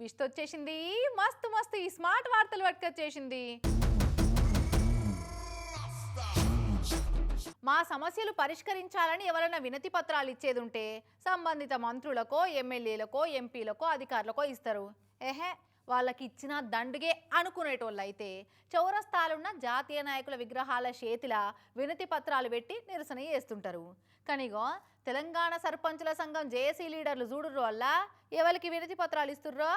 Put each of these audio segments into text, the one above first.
విష్త వచ్చేసింది. మస్తు మస్తు ఈ స్మార్ట్ వార్తలు పట్టుకొచ్చేసింది. మా సమస్యలు పరిష్కరించాలని ఎవరైనా వినతి పత్రాలు ఇచ్చేది ఉంటే సంబంధిత మంత్రులకో ఎమ్మెల్యేలకో ఎంపీలకో అధికారులకో ఇస్తారు. ఏహే వాళ్ళకి ఇచ్చిన దండుగే అనుకునేటోళ్ళు అయితే చౌరస్తాలున్న జాతీయ నాయకుల విగ్రహాల చేతిల వినతి పత్రాలు పెట్టి నిరసన చేస్తుంటారు. కనిగో తెలంగాణ సర్పంచుల సంఘం జేఏసీ లీడర్లు చూడుర్రు వల్ల ఎవరికి వినతి పత్రాలు ఇస్తుర్రో?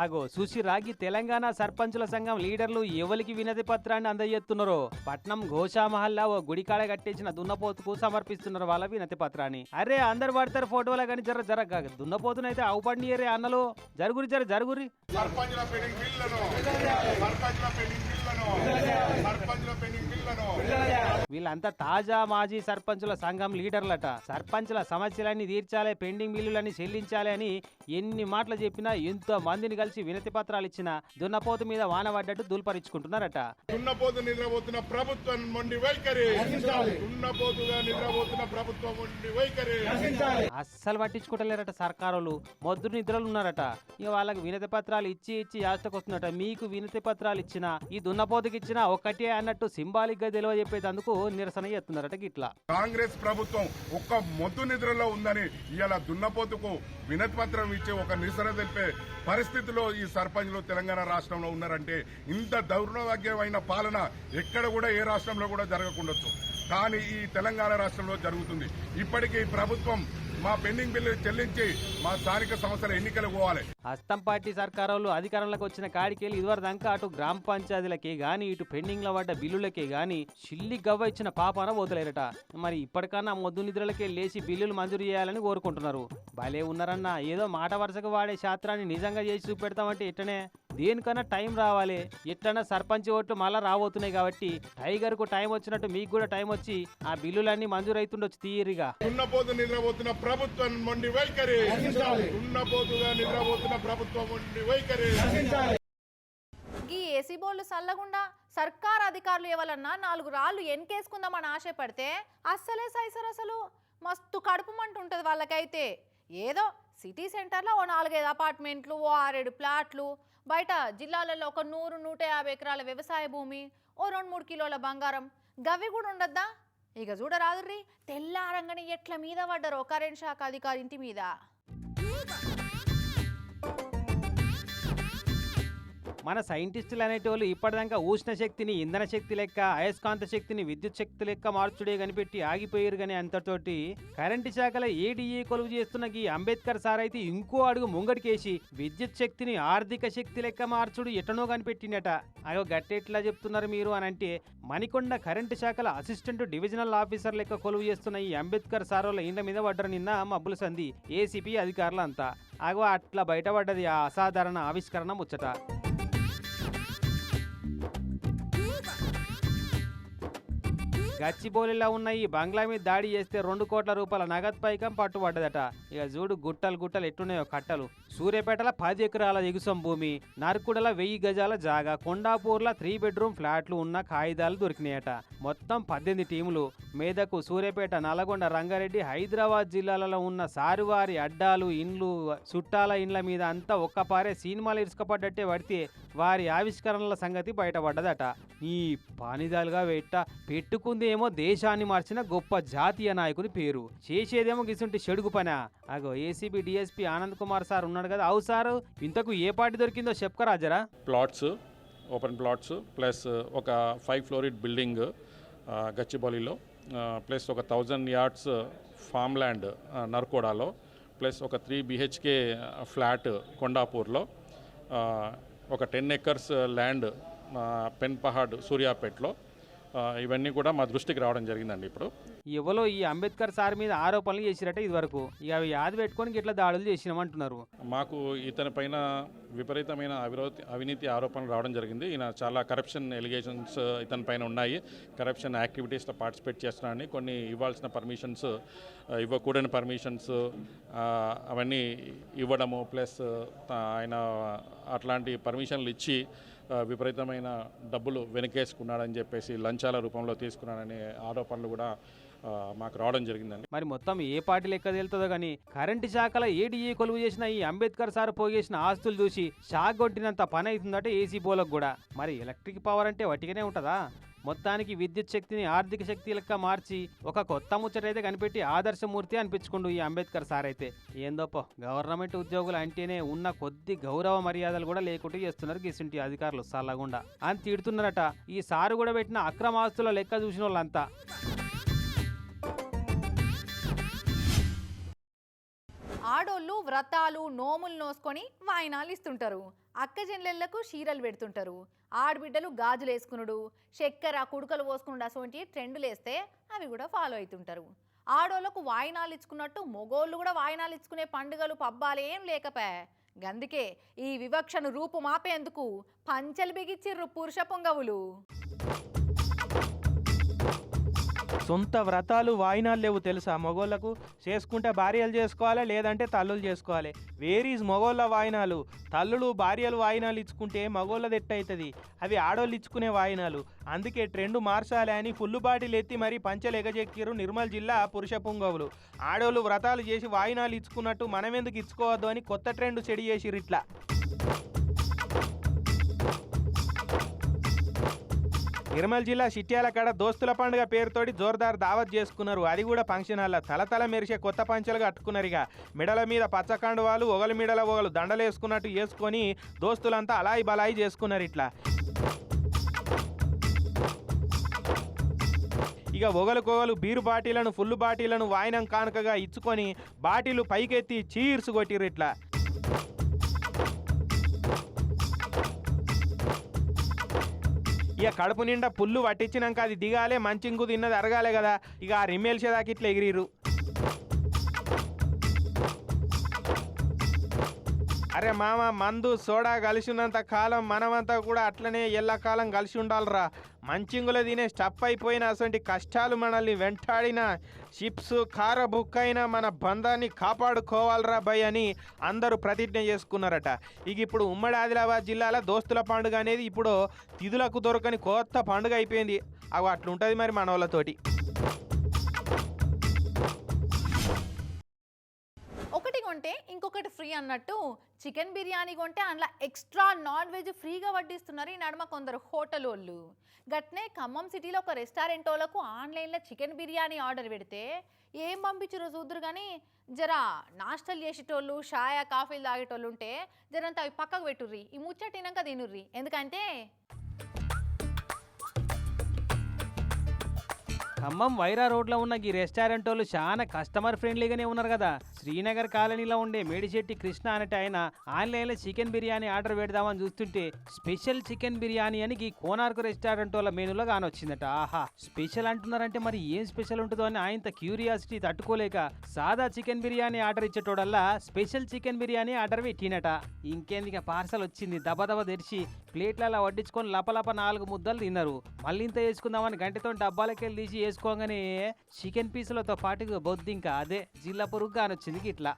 ఆగో చూసి రాగి తెలంగాణ సర్పంచుల సంఘం లీడర్లు ఎవరికి వినతి పత్రాన్ని అందజేస్తున్నారు? పట్నం ఘోషామహల్లా ఓ గుడికాడ కట్టించిన దున్నపోతుకు సమర్పిస్తున్నారు వాళ్ళ వినతి పత్రాన్ని. అరే అందరు పడతారు ఫోటోలో కానీ జర జర కాదు. దున్నపోతునైతే ఆవు అరే అన్నలు. జరుగురి జర జరుగురి. సర్పంచుల పెండింగ్ బిల్లులను సర్పంచుల పెండింగ్ బిల్లులను సర్పంచుల పెండింగ్ బిల్లులను వీళ్ళంతా తాజా మాజీ సర్పంచుల సంఘం లీడర్లట. సర్పంచుల సమస్యలన్నీ తీర్చాలి పెండింగ్ బిల్లులన్నీ చెల్లించాలి అని ఎన్ని మాటలు చెప్పినా ఎంతో మందిని కలిసి వినతి పత్రాలు ఇచ్చిన దున్నపోతు మీద వాన పడ్డట్టు దుల్పరించుకుంటున్నారట. దున్నపోతు నిద్రపోతున్న ప్రభుత్వం మొండి వైఖరి. దున్నపోతుగా నిద్రపోతున్న ప్రభుత్వం మొండి వైఖరి. అస్సలు పట్టించుకుంటలేరట సర్కారులు. మొద్దు నిద్రలు ఉన్నారట ఇక వాళ్ళకి వినతి పత్రాలు ఇచ్చి ఇచ్చి యాష్టకొస్తుందట మీకు వినతి పత్రాలు ఇచ్చిన ఈ దున్నపోతుకి ఇచ్చిన ఒక్కటే అన్నట్టు సింబాలిక్గా తెలియ చెప్పేందుకు నిరసన చేస్తున్నారట గిట్లా. కాంగ్రెస్ ప్రభుత్వం ఒక్క మొద్దు నిద్రలో ఉందని ఇవాళ దున్నపోతుకు వినతి పత్రం ఇచ్చే ఒక నిరసన తెలిపే పరిస్థితిలో ఈ సర్పంచ్లు తెలంగాణ రాష్ట్రంలో ఉన్నారంటే ఇంత దౌర్భాగ్యమైన పాలన ఎక్కడ కూడా ఏ రాష్ట్రంలో కూడా జరగకుండొచ్చు. కానీ ఈ తెలంగాణ రాష్ట్రంలో జరుగుతుంది. ఇప్పటికీ ఈ ప్రభుత్వం మా పెండింగ్ బిల్లు చెల్లించి మా స్థానిక సంస్థల ఎన్నికలు పోవాలి. హస్తం పార్టీ సర్కారులు అధికారంలోకి వచ్చిన కాడికెళ్ళి ఇదివరకు దాకా అటు గ్రామ పంచాయతీలకే గాని ఇటు పెండింగ్లో పడ్డ బిల్లులకే గాని చిల్లి గవ్వ ఇచ్చిన పాపాన వదిలేరట మరి ఇప్పటికన్నా మొద్దు నిద్రలకే లేచి బిల్లులు మంజూరు చేయాలని కోరుకుంటున్నారు. భలే ఉన్నారన్న ఏదో మాట వరుసగా వాడే శాస్త్రాన్ని నిజంగా చేసి చూపెడతామంటే ఇట్టనే దేనికన్నా టైం రావాలి. ఎట్లన్నా సర్పంచ్ ఓట్లు మళ్ళా రాబోతున్నాయి కాబట్టి టైగర్కు టైం వచ్చినట్టు మీకు కూడా టైం వచ్చి ఆ బిల్లులన్నీ మంజూరు అవుతుండొచ్చు తీరిగా నిద్రపోతున్న ప్రభుత్వం మొండి వైఖరి. నిద్రపోతున్న ప్రభుత్వం మొండి వైఖరి. ఈ ఏసీ బోర్డు సల్లగుండా? సర్కార్ అధికారులు ఎవరన్నా నాలుగు రాళ్ళు ఎన్కేసుకుందామని ఆశపడితే అస్సలే సైసర్ అసలు. మస్తు కడుపుమంటుంటుంది వాళ్ళకైతే. ఏదో సిటీ సెంటర్లో ఓ నాలుగైదు అపార్ట్మెంట్లు ఓ ఆరేడు ప్లాట్లు బయట జిల్లాలలో ఒక నూరు నూట యాభై ఎకరాల వ్యవసాయ భూమి ఓ రెండు మూడు కిలోల బంగారం. గవి కూడా ఉండద్దా? ఇక చూడరాదుర్రి తెల్లారంగని ఎట్ల మీద పడ్డరో కరెంట్ శాఖ అధికారి ఇంటి మీద? మన సైంటిస్టులు అనేటోళ్ళు ఇప్పటిదాకా ఉష్ణ శక్తిని ఇంధన శక్తి లెక్క అయస్కాంత శక్తిని విద్యుత్ శక్తి లెక్క మార్చుడే కనిపెట్టి ఆగిపోయారు కానీ అంతటోటి కరెంటు శాఖల ఏడీఏ కొలువు చేస్తున్న ఈ అంబేద్కర్ సార్ అయితే ఇంకో అడుగు ముంగడికేసి విద్యుత్ శక్తిని ఆర్థిక శక్తి లెక్క మార్చుడు ఎటనో కనిపెట్టిండట. అయ్యో గట్టెట్లా చెప్తున్నారు మీరు అని అంటే మణికొండ కరెంటు శాఖల అసిస్టెంట్ డివిజనల్ ఆఫీసర్ లెక్క కొలువు చేస్తున్న ఈ అంబేద్కర్ సారోల ఇండ్ల మీద పడ్డరు నిన్న మబ్బుల సంధి ఏసీపీ అధికారులంతా. అగో అట్లా బయటపడ్డది ఆ అసాధారణ ఆవిష్కరణ ముచ్చట. గచ్చిబౌలిలో ఉన్న ఈ బంగ్లా మీద దాడి చేస్తే రెండు కోట్ల రూపాయల నగదు పైకం పట్టుబడ్డదట. ఇక చూడు గుట్టలు గుట్టలు ఎట్టున్నాయో కట్టలు. సూర్యాపేటల పది ఎకరాల ఎగుసం భూమి నరకుడల వెయ్యి గజాల జాగా కొండాపూర్ల త్రీ బెడ్రూమ్ ఫ్లాట్లు ఉన్న కాగితాలు దొరికినాయట. మొత్తం పద్దెనిమిది టీములు. మేదకు సూర్యాపేట నల్గొండ రంగారెడ్డి హైదరాబాద్ జిల్లాలలో ఉన్న సారువారి అడ్డాలు ఇండ్లు చుట్టాల ఇండ్ల మీద అంతా ఒక్కపారే సినిమాలు ఇరుసుకపడ్డట్టే పడితే వారి ఆవిష్కరణల సంగతి బయటపడ్డదట. ఈ పానిదాలుగా వెట్ట పెట్టుకుందేమో దేశాన్ని మార్చిన గొప్ప జాతీయ నాయకుని పేరు. చేసేదేమో గిసుంటి చెడుగు పన? అగో ACB DSP Anand Kumar sir ఉన్నాడు కదా. అవు సారు ఇంతకు ఏ పార్టీ దొరికిందో చెప్పుకరాజరా ప్లాట్స్ ఓపెన్ ప్లాట్స్ ప్లస్ ఒక ఫైవ్ ఫ్లోరిడ్ బిల్డింగ్ గచ్చిబౌలిలో ప్లస్ ఒక థౌజండ్ యార్డ్స్ ఫామ్ ల్యాండ్ నర్కోడాలో ప్లస్ ఒక త్రీ బిహెచ్కే ఫ్లాట్ కొండాపూర్లో ఒక ten acres land Penpahad Pen Pahad సూర్యాపేట్లో ఇవన్నీ కూడా మా దృష్టికి రావడం జరిగిందండి ఇప్పుడు. ఎవరో ఈ అంబేద్కర్ సార్ మీద ఆరోపణలు చేసిరట ఇదివరకు. ఇక అవి యాది పెట్టుకొని ఇట్లా దాడులు చేసినామంటున్నారు. మాకు ఇతని పైన విపరీతమైన అవిరోతి అవినీతి ఆరోపణలు రావడం జరిగింది. ఈయన చాలా కరప్షన్ ఎలిగేషన్స్ ఇతని పైన ఉన్నాయి. కరప్షన్ యాక్టివిటీస్లో పార్టిసిపేట్ చేస్తున్నాడని కొన్ని ఇవ్వాల్సిన పర్మిషన్స్ ఇవ్వకూడని పర్మిషన్స్ అవన్నీ ఇవ్వడము ప్లస్ ఆయన అట్లాంటి పర్మిషన్లు ఇచ్చి విపరీతమైన డబ్బులు వెనకేసుకున్నాడని చెప్పేసి లంచాల రూపంలో తీసుకున్నాడనే ఆరోపణలు కూడా మాకు రావడం జరిగిందండి. మరి మొత్తం ఏ పార్టీ లెక్క తేలుతుందో కానీ కరెంటు శాఖలో ఏడీఏ కొలువు చేసిన ఈ అంబేద్కర్ సార్ పోగేసిన ఆస్తులు చూసి షాక్ కొట్టినంత పని అవుతుందట ఏసీ బోలకు కూడా. మరి ఎలక్ట్రిక్ పవర్ అంటే వట్టిగానే ఉంటుందా? మొత్తానికి విద్యుత్ శక్తిని ఆర్థిక శక్తి లెక్క మార్చి ఒక కొత్త ముచ్చటైతే కనిపెట్టి ఆదర్శమూర్తి అనిపించుకుండు ఈ అంబేద్కర్ సార్ అయితే ఏందోపో గవర్నమెంట్ ఉద్యోగులు అంటేనే ఉన్న కొద్ది గౌరవ మర్యాదలు కూడా లేకుండా చేస్తున్నారు గిసింటి అధికారులు సల్లగుండా. అని తిడుతున్నారట. ఈ సారు కూడా పెట్టిన అక్రమ ఆస్తుల లెక్క చూసిన వాళ్ళంతా ఆడోళ్ళు వ్రతాలు నోములు నోసుకొని వాయినాలు ఇస్తుంటారు. అక్క చీరలు పెడుతుంటారు. ఆడబిడ్డలు గాజులు వేసుకునుడు చక్కెర కుడుకలు పోసుకునుడు అటువంటి ట్రెండ్లు వేస్తే అవి కూడా ఫాలో అవుతుంటారు ఆడోళ్ళకు వాయినాలు ఇచ్చుకున్నట్టు మొగోళ్ళు కూడా వాయినాలు ఇచ్చుకునే పండుగలు పబ్బాలు ఏం లేకపే. గందుకే ఈ వివక్షను రూపుమాపేందుకు పంచెలు బిగిచ్చిర్రు పురుష పొంగవులు. సొంత వ్రతాలు వాయినాలు లేవు తెలుసా? మగోళ్ళకు చేసుకుంటే భార్యలు చేసుకోవాలి? లేదంటే తల్లులు చేసుకోవాలి. వేరీస్ మగోళ్ళ వాయినాలు? తల్లులు భార్యలు వాయినాలు ఇచ్చుకుంటే మగోళ్ళది ఎట్టయితుంది? అవి ఆడోళ్ళు ఇచ్చుకునే వాయినాలు. అందుకే ట్రెండ్ మార్చాలి అని ఫుల్లు బాటిలు ఎత్తి మరీ పంచలు ఎగజెక్కిరు నిర్మల్ జిల్లా పురుష పుంగవులు. ఆడోళ్ళు వ్రతాలు చేసి వాయినాలు ఇచ్చుకున్నట్టు మనం ఎందుకు ఇచ్చుకోవద్దు అని కొత్త ట్రెండ్ చెడి చేసిరు ఇట్లా. నిర్మల్ జిల్లా చిట్యాల కాడ దోస్తుల పండుగ పేరుతోటి జోర్దార్ దావత్ చేసుకున్నారు. అది కూడా ఫంక్షన్ హాల్లో. తలతల మెరిసే కొత్త పంచలు కట్టుకున్నారు ఇక. మెడల మీద పచ్చకండువాలు ఒగలు మెడల ఒకలు దండలు వేసుకున్నట్టు వేసుకొని దోస్తులంతా అలాయి బలాయి చేసుకున్నారు ఇట్లా. ఇక ఒగలుకొగలు బీరు బాటిలను ఫుల్ బాటిలను వాయినం కానుకగా ఇచ్చుకొని బాటిలు పైకెత్తి చీర్స్ కొట్టిర్రు ఇట్లా. ఇక కడుపు నిండా పుల్లు పట్టించినాక అది దిగాలే మంచింగు తిన్నది అరగాలే కదా. ఇక ఆ రిమ్మేల్చేదాకా ఇట్లా ఎగిరిరు అరే మామ మందు సోడా కలిసి ఉన్నంత కాలం మనమంతా కూడా అట్లనే ఎల్లకాలం కలిసి ఉండాలిరా. మంచింగులో తినే స్టప్ అయిపోయిన అటువంటి కష్టాలు మనల్ని వెంటాడిన చిప్స్ కార బుక్ అయిన మన బంధాన్ని కాపాడుకోవాలరా భయ్ అని అందరూ ప్రతిజ్ఞ చేసుకున్నారట. ఇక ఇప్పుడు ఉమ్మడి ఆదిలాబాద్ జిల్లాలో దోస్తుల పండుగ అనేది ఇప్పుడు తిథులకు దొరకని కొత్త పండుగ అయిపోయింది. అవి అట్లుంటుంది మరి మన వాళ్ళతోటి కొంటే ఇంకొకటి ఫ్రీ అన్నట్టు చికెన్ బిర్యానీ కొంటే అందులో ఎక్స్ట్రా నాన్ వెజ్ ఫ్రీగా వడ్డిస్తున్నారు ఈ నడుమ కొందరు హోటల్ వాళ్ళు. గట్నే ఖమ్మం సిటీలో ఒక రెస్టారెంట్ వాళ్ళకు ఆన్లైన్లో చికెన్ బిర్యానీ ఆర్డర్ పెడితే ఏం పంపించారో చూద్దరు కానీ జరా నాస్టల్ చేసేటోళ్ళు షాయా కాఫీలు తాగేటోళ్ళు ఉంటే జరంతా అవి పక్కకు పెట్టుర్రి ఈ ముచ్చటినాక తినుర్రి. ఎందుకంటే ఖమ్మం వైరా రోడ్లో ఉన్న ఈ రెస్టారెంట్ వాళ్ళు చాలా కస్టమర్ ఫ్రెండ్లీగానే ఉన్నారు కదా. శ్రీనగర్ కాలనీలో ఉండే మేడిశెట్టి కృష్ణ అనేట ఆయన ఆన్లైన్లో చికెన్ బిర్యానీ ఆర్డర్ పెడదామని చూస్తుంటే స్పెషల్ చికెన్ బిర్యానీ అని ఈ కోనార్కు రెస్టారెంట్ వాళ్ళ మెనూలో కానొచ్చిందట ఆహా! స్పెషల్ అంటున్నారంటే మరి ఏం స్పెషల్ ఉంటుందో అని ఆయనత క్యూరియాసిటీ తట్టుకోలేక సాదా చికెన్ బిర్యానీ ఆర్డర్ ఇచ్చేటోడల్లా స్పెషల్ చికెన్ బిర్యానీ ఆర్డర్ పెట్టినట ఇంకేందిక పార్సల్ వచ్చింది. దబదబ తెరిచి ప్లేట్లలో వడ్డించుకొని లపలప నాలుగు ముద్దలు తిన్నారు. మళ్ళీ ఇంత వేసుకుందామని గంటతో డబ్బాలకెళ్ళి తీసి చేసుకోగానే చికెన్ పీసులతో పాటు బొద్ది ఇంకా అదే జిల్లా పొరుగు కానొచ్చింది ఇట్లా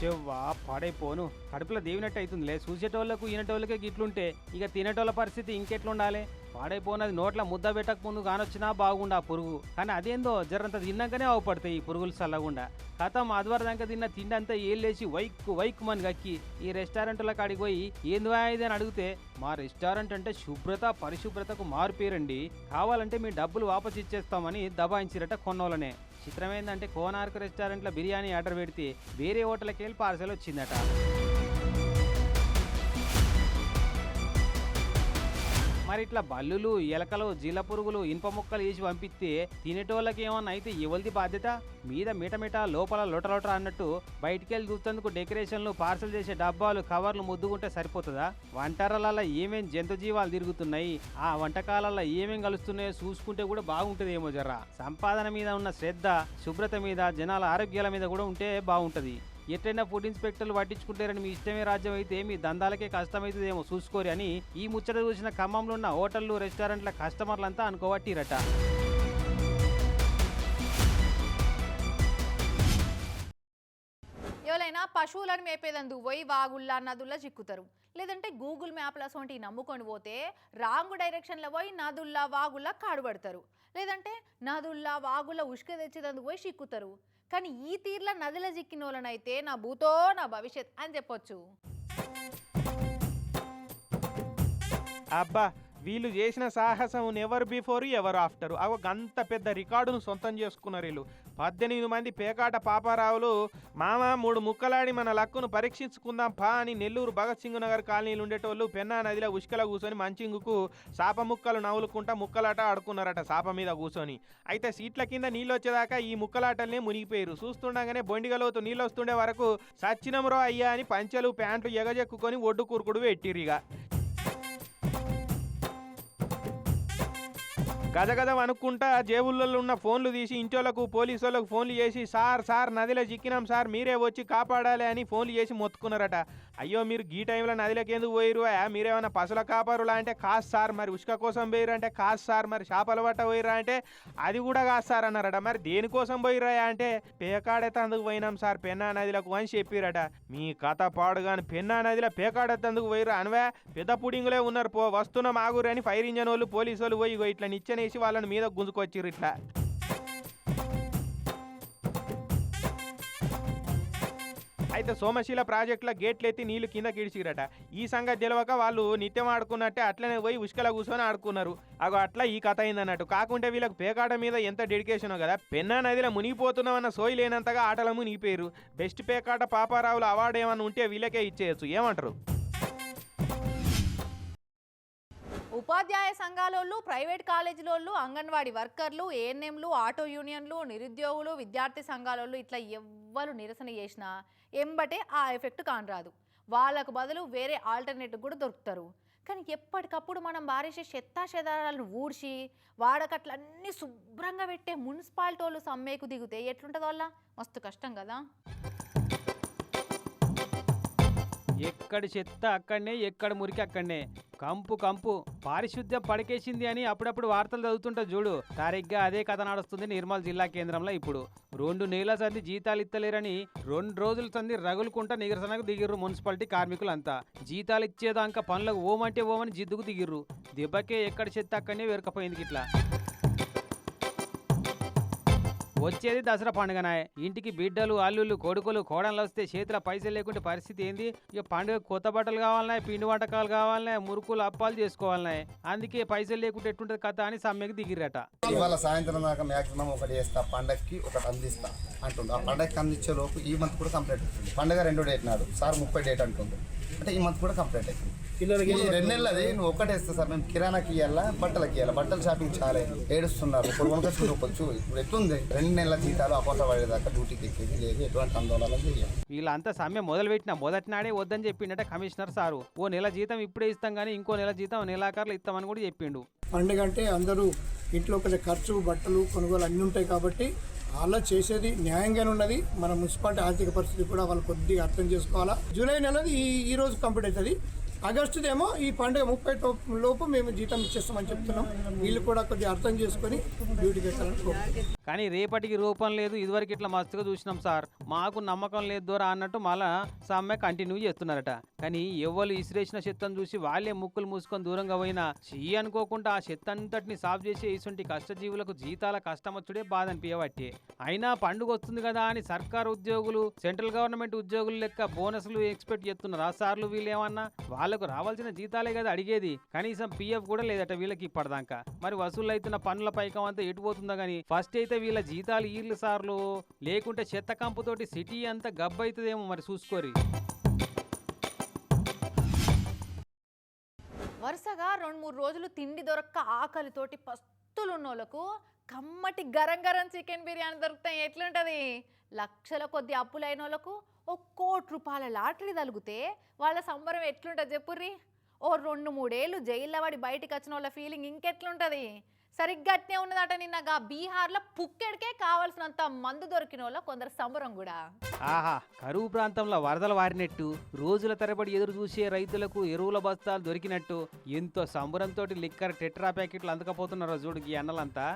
చెవ్వా పాడైపోను. కడుపులో దేవినట్టు అవుతుందిలే చూసేటోళ్ళకు ఈనటోళ్ళకే గిట్లుంటే ఇక తినేటోళ్ళ పరిస్థితి ఇంకెట్లుండాలి? పాడైపోయినది నోట్ల ముద్ద పెట్టక ముందు కానొచ్చినా బాగుండా ఆ పురుగు. కానీ అదేందో జరంత తిన్నాకనే అవపడతాయి ఈ పురుగులు చల్లగుండా కథం అదివరదాకా తిన్న తిండి అంతా ఏళ్ళేసి వైక్ వైక్ మని గక్కి. ఈ రెస్టారెంట్ల కాడికి పోయి ఏంది ఇది? అని అడిగితే మా రెస్టారెంట్ అంటే శుభ్రత పరిశుభ్రతకు మారుపేరండి. కావాలంటే మీ డబ్బులు వాపస్ ఇచ్చేస్తామని దబాయించిరట కొన్నోళ్ళనే. చిత్రం ఏంటంటే కోనార్క్ రెస్టారెంట్లో బిర్యానీ ఆర్డర్ పెడితే వేరే హోటల్కి వెళ్ళి పార్సల్ వచ్చిందట మరి ఇట్లా బల్లులు ఎలకలు జీల పురుగులు ఇనుప ముక్కలు వేసి పంపిస్తే తినేటోళ్ళకి ఏమన్నా అయితే ఎవరిది బాధ్యత? మీద మిటమిట లోపల లొటలొట అన్నట్టు బయటికి వెళ్ళి చూస్తేందుకు డెకరేషన్లు పార్సల్ చేసే డబ్బాలు కవర్లు ముద్దుకుంటే సరిపోతుందా? వంటరలలో ఏమేం జంతు జీవాలు తిరుగుతున్నాయి? ఆ వంటకాలలో ఏమేం కలుస్తున్నాయో చూసుకుంటే కూడా బాగుంటుందేమో జర్రా సంపాదన మీద ఉన్న శ్రద్ధ శుభ్రత మీద జనాల ఆరోగ్యాల మీద కూడా ఉంటే బాగుంటుంది. ఎట్లయినా ఫుడ్ ఇన్స్పెక్టర్లు పట్టించుకుంటారని మీ ఇష్టమే రాజ్యం అయితే మీ దందాలకే కష్టమవుతుందేమో చూసుకోరి అని ఈ ముచ్చట చూసిన ఖమ్మంలో ఉన్న హోటళ్ళు రెస్టారెంట్ల కస్టమర్లంతా అనుకోవట్టిరట ఎవరైనా పశువులను మేపేదందుకు పోయి వాగుళ్ళ నదుల్లో చిక్కుతారు. లేదంటే గూగుల్ మ్యాప్ల సొంటి నమ్ముకొని పోతే రాంగ్ డైరెక్షన్లో పోయి నదుల్లా వాగుల్లా కాడుపడతారు. లేదంటే నదుల్లా వాగుల ఉష్క తెచ్చేదందుకు పోయి చిక్కుతారు. కానీ ఈ తీర్ల నదిల చిక్కిన వాళ్ళనైతే నా భూతో నా భవిష్యత్ అని చెప్పొచ్చు. అబ్బా! వీళ్ళు చేసిన సాహసం ఎవర్ బిఫోర్ ఎవర్ ఆఫ్టర్ అవి అంత పెద్ద రికార్డును సొంతం చేసుకున్నారు వీళ్ళు. పద్దెనిమిది మంది పేకాట పాపారావులు మామ మూడు ముక్కలాడి మన లక్కును పరీక్షించుకుందాం పా అని నెల్లూరు భగత్ సింగ్ నగర్ కాలనీలు ఉండేటోళ్ళు పెన్నా నదిలో ఉష్కల కూర్చొని మంచింగుకు సాప ముక్కలు నవ్వులుకుంటా ముక్కలాట ఆడుకున్నారట సాప మీద కూర్చొని. అయితే సీట్ల కింద నీళ్ళు వచ్చేదాకా ఈ ముక్కలాటల్నే మునిగిపోయారు చూస్తుండగానే బొండిగలోతు నీళ్ళు వస్తుండే వరకు సచ్చినమరో అయ్యా అని పంచెలు ప్యాంట్లు ఎగజెక్కుకొని ఒడ్డు కూరుకుడు పెట్టిరిగా గదగదం అనుకుంటా జేబుల్లో ఉన్న ఫోన్లు తీసి ఇంటోళ్ళకు పోలీసు వాళ్ళకు ఫోన్లు చేసి సార్ సార్ నదిలో చిక్కినాం సార్ మీరే వచ్చి కాపాడాలి అని ఫోన్లు చేసి మొత్తుకున్నారట. అయ్యో మీరు గీ టైంలో నదిలోకి ఎందుకు పోయిరు మీరేమైనా పసుల కాపారులా అంటే కాస్ సార్ మరి ఉష్క కోసం పోయిరు అంటే కాదు సార్ మరి చేపల పట్ట పోయిరా అంటే అది కూడా కాదు సార్ అన్నారట. మరి దేనికోసం పోయిరా అంటే పేకాడేతందుకు పోయినాం సార్ పెన్నా నదిలకు అని చెప్పిరట. మీ కథ పాడుగాని పెన్నా నదిలో పేకాడేతందుకు పోయిరా అనవే? పెద్ద పుడింగులే ఉన్నారు పో వస్తున్నాం ఆగురు అని ఫైర్ ఇంజన్ వాళ్ళు పోలీసు వాళ్ళు పోయి ఇట్లా ఇట్లా నిచ్చెనేసి వాళ్ళని మీద గుంజుకొచ్చిర్రు ఇట్లా. అయితే సోమశీల ప్రాజెక్టులో గేట్లు ఎత్తి నీళ్ళు కింద కిడిచిరట ఈ సంగతి తెలియక వాళ్ళు నిత్యం ఆడుకున్నట్టే అట్లనే పోయి ఉష్కల కూర్చొని ఆడుకున్నారు. అగో అట్లా ఈ కథ అయిందన్నట్టు. కాకుంటే వీళ్ళకి పేకాట మీద ఎంత డెడికేషన్ కదా. పెన్నా నదిలో మునిగిపోతున్నామన్న సోయి లేనంతగా ఆటల మునిగిపోయారు బెస్ట్ పేకాట పాపారావుల అవార్డు ఏమన్నా ఉంటే వీళ్ళకే ఇచ్చేయచ్చు. ఏమంటారు? ఉపాధ్యాయ సంఘాలోళ్ళు ప్రైవేట్ కాలేజీలోళ్ళు అంగన్వాడీ వర్కర్లు ఏఎన్ఎంలు ఆటో యూనియన్లు నిరుద్యోగులు విద్యార్థి సంఘాలోళ్ళు ఇట్లా ఎవ్వరు నిరసన చేసినా ఎంబటే ఆ ఎఫెక్ట్ కానరాదు. వాళ్ళకు బదులు వేరే ఆల్టర్నేటివ్ కూడా దొరుకుతారు. కానీ ఎప్పటికప్పుడు మనం బారేసే చెత్తాచెదారాలను ఊడ్చి వాడకట్లన్నీ శుభ్రంగా పెట్టే మున్సిపాలిటీ వాళ్ళు సమ్మెకు దిగితే ఎట్లుంటుంది వాళ్ళ మస్తు కష్టం కదా? ఎక్కడి చెత్త అక్కడనే ఎక్కడ మురికి అక్కడనే. కంపు కంపు. పారిశుద్ధ్యం పడకేసింది అని అప్పుడప్పుడు వార్తలు చదువుతుంటా చూడు. తారీగ్గా అదే కథ నడుస్తుంది నిర్మల్ జిల్లా కేంద్రంలో ఇప్పుడు. రెండు నెలల సంది జీతాలు ఇత్తలేరని రెండు రోజుల సంది రగులుకుంటా నిరసనకు దిగిర్రు మున్సిపాలిటీ కార్మికులంతా. జీతాలు ఇచ్చేదాకా పనులకు ఓమంటే ఓమని జిద్దుకు దిగిర్రు. దెబ్బకే ఎక్కడ చెత్త అక్కడనే వేరకపోయింది ఇట్లా వచ్చేది దసరా పండుగనాయ్ ఇంటికి బిడ్డలు అల్లుళ్ళు కొడుకులు కోడలు వస్తే చేతిలో పైసలు లేకుంటే పరిస్థితి ఏంది? ఇక పండుగ కొత్త బట్టలు కావాలన్నాయి పిండి వంటకాలు కావాలన్నాయి మురుకులు అప్పాలు చేసుకోవాలన్నాయి అందుకే పైసలు లేకుంటే ఎట్టుంటది కథ అని సమ్మెకి దిగిరట ఇవాళ సాయంత్రం దాకా మ్యాక్సిమం ఒకటి చేస్తా పండగకి ఒకటి అందిస్తా అంటుంది ఆ పండగకి అందించే లోపు ఈ మంత్ కూడా కంప్లీట్ అవుతుంది. పండగ రెండో డేట్ నాడు సార్ ముప్పై డేట్ అంటుంది అంటే ఈ మంత్ కూడా కంప్లీట్ అవుతుంది. ఈ రెండు నెలలది నువ్వు ఒక్కటే ఇస్తా సార్. మేము కిరాణాకి ఇవ్వాలా బట్టలకి ఇవ్వాలి బట్టల షాపింగ్ చాలా. ఏడుస్తున్నారు. ఇప్పుడు వనకొచ్చి రూపాయలు ఇప్పుడు ఎట్లుంది? రెండు నెలల జీతాలు అపోత పడేదాకా డ్యూటీకి ఎక్కేది లేదు. ఎటువంటి ఆందోళన చేయాలి వీళ్ళంతా సమ్మె మొదలుపెట్టిన మొదటి నాడే వద్దని చెప్పిండట కమిషనర్ సారు. ఓ నెల జీతం ఇప్పుడే ఇస్తాం కానీ ఇంకో నెల జీతం నెలాఖరులు ఇస్తామని కూడా చెప్పిండు. పండుగ అంటే అందరూ ఇంట్లో కొంచెం ఖర్చు బట్టలు కొనుగోలు అన్నీ ఉంటాయి కాబట్టి అలా చేసేది న్యాయంగానే ఉన్నది. మన మున్సిపాలిటీ ఆర్థిక పరిస్థితి కూడా వాళ్ళు కొద్దిగా అర్థం చేసుకోవాలా? జూలై నెలది ఈ ఈ రోజు కంప్లీట్ అవుతుంది. ఆగస్టుదేమో ఈ పండుగ ముప్పై లోపు మేము జీతం ఇచ్చేస్తామని చెప్తున్నాం. వీళ్ళు కూడా కొద్దిగా అర్థం చేసుకొని డ్యూటీ వెళ్ళాలని కానీ రేపటికి రూపం లేదు. ఇదివరకు ఇట్లా మస్తుగా చూసినాం సార్. మాకు నమ్మకం లేదు దూరా అన్నట్టు మళ్ళా సమ్మె కంటిన్యూ చేస్తున్నారట. కానీ ఎవరు ఇసిరేసిన చెత్తను చూసి వాళ్ళే ముక్కులు మూసుకొని దూరంగా పోయినా చీ అనుకోకుండా ఆ చెత్త అంతటిని సాఫ్ చేసే ఇసుంటి కష్టజీవులకు జీతాల కష్టమొచ్చుడే బాధ అనిపించబట్టి. అయినా పండుగ వస్తుంది కదా అని సర్కార్ ఉద్యోగులు సెంట్రల్ గవర్నమెంట్ ఉద్యోగులు లెక్క బోనస్లు ఎక్స్పెక్ట్ చేస్తున్నారు ఆ సార్లు వీళ్ళు వాళ్ళకు రావాల్సిన జీతాలే కదా అడిగేది. కనీసం పిఎఫ్ కూడా లేదట వీళ్ళకి ఇప్పటిదాకా. మరి వసూలు అవుతున్న పన్నుల పైకం అంతా ఎటుపోతుందా గానీ కానీ ఫస్ట్ అయితే వీళ్ళ జీతాలు ఈర్లు సార్లు. లేకుంటే చెత్త కంపుతోటి సిటీ అంతా గబ్బైతుందేమో మరి చూసుకోరి. వరుసగా రెండు మూడు రోజులు తిండి దొరక్క ఆకలితోటి పస్తులున్నోళ్ళకు కమ్మటి గరం గరం చికెన్ బిర్యానీ దొరుకుతాయి. ఎట్లుంటుంది? లక్షల కొద్ది అప్పులైన వాళ్ళకు ఓ కోటి రూపాయల లాటరీ తలిగితే వాళ్ళ సంబరం ఎట్లుంటుంది చెప్పుర్రి? ఓ రెండు మూడేళ్ళు జైల్లో పడి బయటకు వచ్చిన వాళ్ళ ఫీలింగ్ ఇంకెట్లుంటుంది? సరిగ్గా అట్నే ఉన్నదట నిన్నగా బీహార్లో పుక్కెడికే కావాల్సినంత మందు దొరికిన వాళ్ళ కొందరు సంబరం కూడా. ఆహా కరువు ప్రాంతంలో వరదలు వారినట్టు రోజుల తరబడి ఎదురు చూసే రైతులకు ఎరువుల బస్తాలు దొరికినట్టు ఎంతో సంబరంతో లిక్కర్ టెట్రా ప్యాకెట్లు అందకపోతున్నారో చూడు ఈ అన్నలంతా.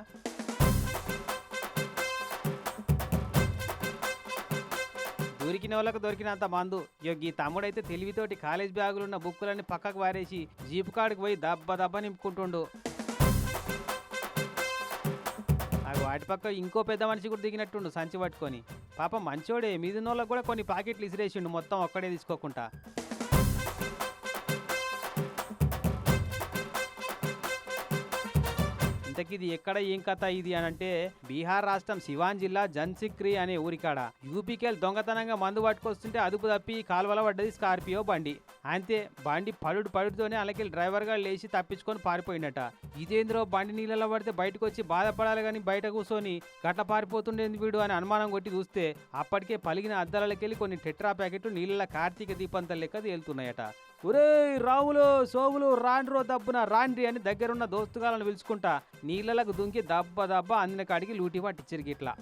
దొరికిన వాళ్ళకు దొరికినంత మందు. ఇక ఈ తమ్ముడైతే తెలివితోటి కాలేజ్ బ్యాగులున్న బుక్కులన్నీ పక్కకు వారేసి జీపు కాడికి పోయి దబ్బ దబ్బ నింపుకుంటుండు. వాటి పక్క ఇంకో పెద్ద మనిషి కూడా దిగినట్టుండు సంచి పట్టుకొని. పాపం మంచోడే మీదినోళ్ళకి కూడా కొన్ని పాకెట్లు ఇసిరేసిండు మొత్తం ఒక్కడే తీసుకోకుండా. ఇంతకీ ఇది ఎక్కడ ఏం కథ ఇది అని అంటే బీహార్ రాష్ట్రం సివాన్ జిల్లా జన్సిక్రి అనే ఊరికాడ. యూపీకెళ్ళి దొంగతనంగా మందు పట్టుకొస్తుంటే అదుపు తప్పి కాలువల పడ్డది స్కార్పియో బండి. అంతే బండి పడుడు పడుడుతోనే అలాకెళ్ళి డ్రైవర్గా లేచి తప్పించుకొని పారిపోయిందట. ఇదేంద్రో బండి నీళ్ళలో పడితే బయటకు వచ్చి బాధపడాలి కానీ బయట కూర్చొని గట్ల పారిపోతుండేది వీడు అని అనుమానం కొట్టి చూస్తే అప్పటికే పలిగిన అద్దాలకెళ్ళి కొన్ని టెట్రా ప్యాకెట్లు నీళ్ళ కార్తీక దీపంత లెక్క తేలుతున్నాయట. ఒరేయ్ రావులు సోములు రాండ్రో దబ్బున రాండ్రి అని దగ్గరున్న దోస్తుగాలను పిలుచుకుంటా నీళ్ళలకు దుంకి దబ్బ దబ్బ అందిన కాడికి లూటి పట్టించరు గిట్లా.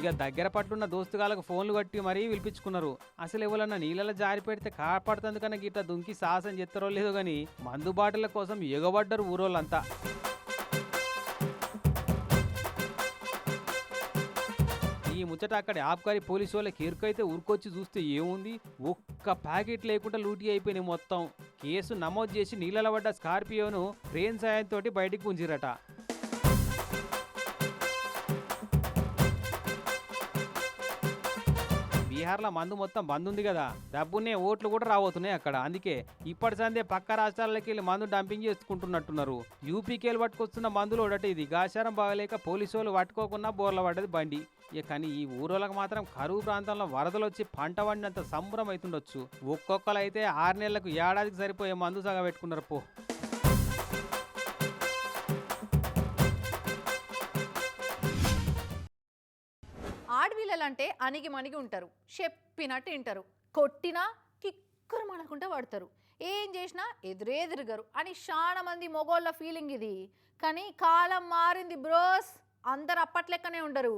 ఇక దగ్గర పట్టున్న దోస్తుగాలకు ఫోన్లు కట్టి మరీ పిలిపించుకున్నారు. అసలు ఎవరన్నా నీళ్ళలో జారి పెడితే కాపాడుతుంది కనుక గిట్లా దుంకి సాహసం చేస్తారో లేదో కానీ మందు బాటల కోసం ఎగబడ్డరు ఊరోళ్ళంతా. ముచ్చట అక్కడ. ఆబ్కారీ పోలీసు వాళ్ళకి ఎరుకైతే ఉరుకొచ్చి చూస్తే ఏముంది? ఒక్క ప్యాకెట్ లేకుండా లూటీ అయిపోయినాయి మొత్తం. కేసు నమోదు చేసి నీళ్ళలో పడ్డ స్కార్పియోను ట్రైన్ సాయంతో బయటికి పుంజిరట బీహార్లో మందు మొత్తం బంద్ ఉంది కదా. డబ్బునే ఓట్లు కూడా రాబోతున్నాయి అక్కడ. అందుకే ఇప్పటి సందే పక్క రాష్ట్రాలకి వెళ్ళి మందు డంపింగ్ చేసుకుంటున్నట్టున్నారు. యూపీకేలు పట్టుకొస్తున్న మందులు ఒకటి ఇది. గాశారం బాగలేక పోలీసు వాళ్ళు పట్టుకోకుండా బోర్ల పడ్డది బండి. ఇక కానీ ఈ ఊరోళ్ళకి మాత్రం కరువు ప్రాంతంలో వరదలు వచ్చి పంట వండినంత సంబరం అవుతుండొచ్చు ఒక్కొక్కరు అయితే ఆరు నెలలకు ఏడాదికి సరిపోయే మందు సగ పెట్టుకున్నారు పో. ఆడపిల్లలంటే అణిగి మణిగి ఉంటారు. చెప్పినట్టు వింటారు. కొట్టినా కిక్కరు మనకుంటే పడతారు ఏం చేసినా ఎదురెదురుగరు అని చాలా మంది మొగోళ్ళ ఫీలింగ్ ఇది. కానీ కాలం మారింది బ్రోస్. అందరు అప్పట్లెక్కనే ఉండరు.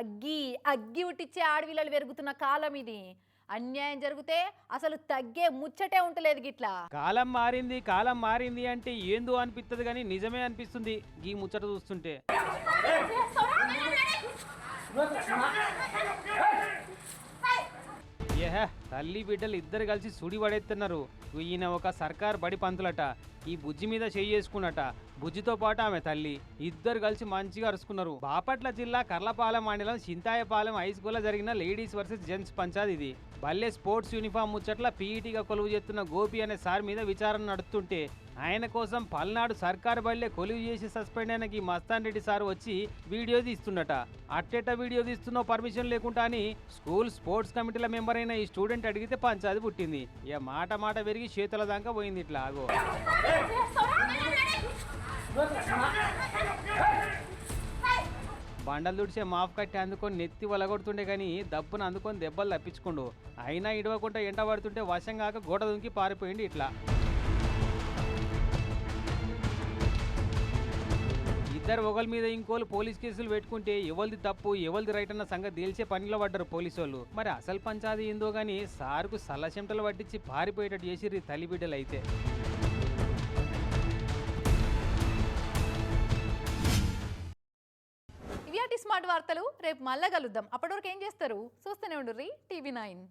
అగ్గి అగ్గి ఉట్టిచ్చే ఆడపిల్లలు పెరుగుతున్న కాలం ఇది. అన్యాయం జరిగితే అసలు తగ్గే ముచ్చటే ఉంటలేదు గిట్లా. కాలం మారింది కాలం మారింది అంటే ఏందో అనిపిస్తుంది కానీ నిజమే అనిపిస్తుంది ఈ ముచ్చట చూస్తుంటే. ఏహే తల్లి బిడ్డలు ఇద్దరు కలిసి సుడి పడేస్తున్నారు ఈయన ఒక సర్కార్ బడి పంతులట. ఈ బుజ్జి మీద చేయి చేసుకున్నట బుజ్జితో పాటు ఆమె తల్లి. ఇద్దరు కలిసి మంచిగా అరుచుకున్నారు బాపట్ల జిల్లా కర్లపాలెం మండలం చింతాయపాలెం హై స్కూల్లో జరిగిన లేడీస్ వర్సెస్ జెంట్స్ పంచాది ఇది. బల్లె స్పోర్ట్స్ యూనిఫామ్ ముచ్చట్ల పీఈటీగా కొలువు చేస్తున్న గోపి అనే సార్ మీద విచారణ నడుస్తుంటే ఆయన కోసం పల్నాడు సర్కారు బళ్ళే కొలువు చేసి సస్పెండ్ అయిన ఈ మస్తాన్ రెడ్డి సార్ వచ్చి వీడియో తీస్తుండట అట్టెట వీడియో తీస్తున్నావు పర్మిషన్ లేకుండా అని స్కూల్ స్పోర్ట్స్ కమిటీల మెంబర్ అయిన ఈ స్టూడెంట్ అడిగితే పంచాది పుట్టింది. ఇక మాట మాట పెరిగి చేతుల దాకా పోయింది ఇట్లా ఆగో. బండలు దుడిచే మాఫ్ కట్టి అందుకొని నెత్తి వలగొడుతుండే కానీ దప్పును అందుకొని దెబ్బలు తప్పించుకుండు. అయినా ఇడవకుండా ఎంట పడుతుంటే వశం కాక గోడ దుంకి పారిపోయింది ఇట్లా. ఇద్దరు ఒకరి మీద ఇంకోలు పోలీస్ కేసులు పెట్టుకుంటే ఎవరిది తప్పు ఎవరిది రైట్ అన్న సంగతి తేల్చే పనిలో పడ్డారు పోలీసు వాళ్ళు మరి అసలు పంచాది ఏందో గాని సార్కు సల్ల పట్టించి పారిపోయేటట్టు చేసిర్రు తల్లిబిడ్డలు తల్లి అయితే ఇవి స్మార్ట్ వార్తలు రేపు మళ్ళా కలుద్దాం. అప్పటివరకు ఏం చేస్తారు? చూస్తూనే ఉండు టీవీ నైన్.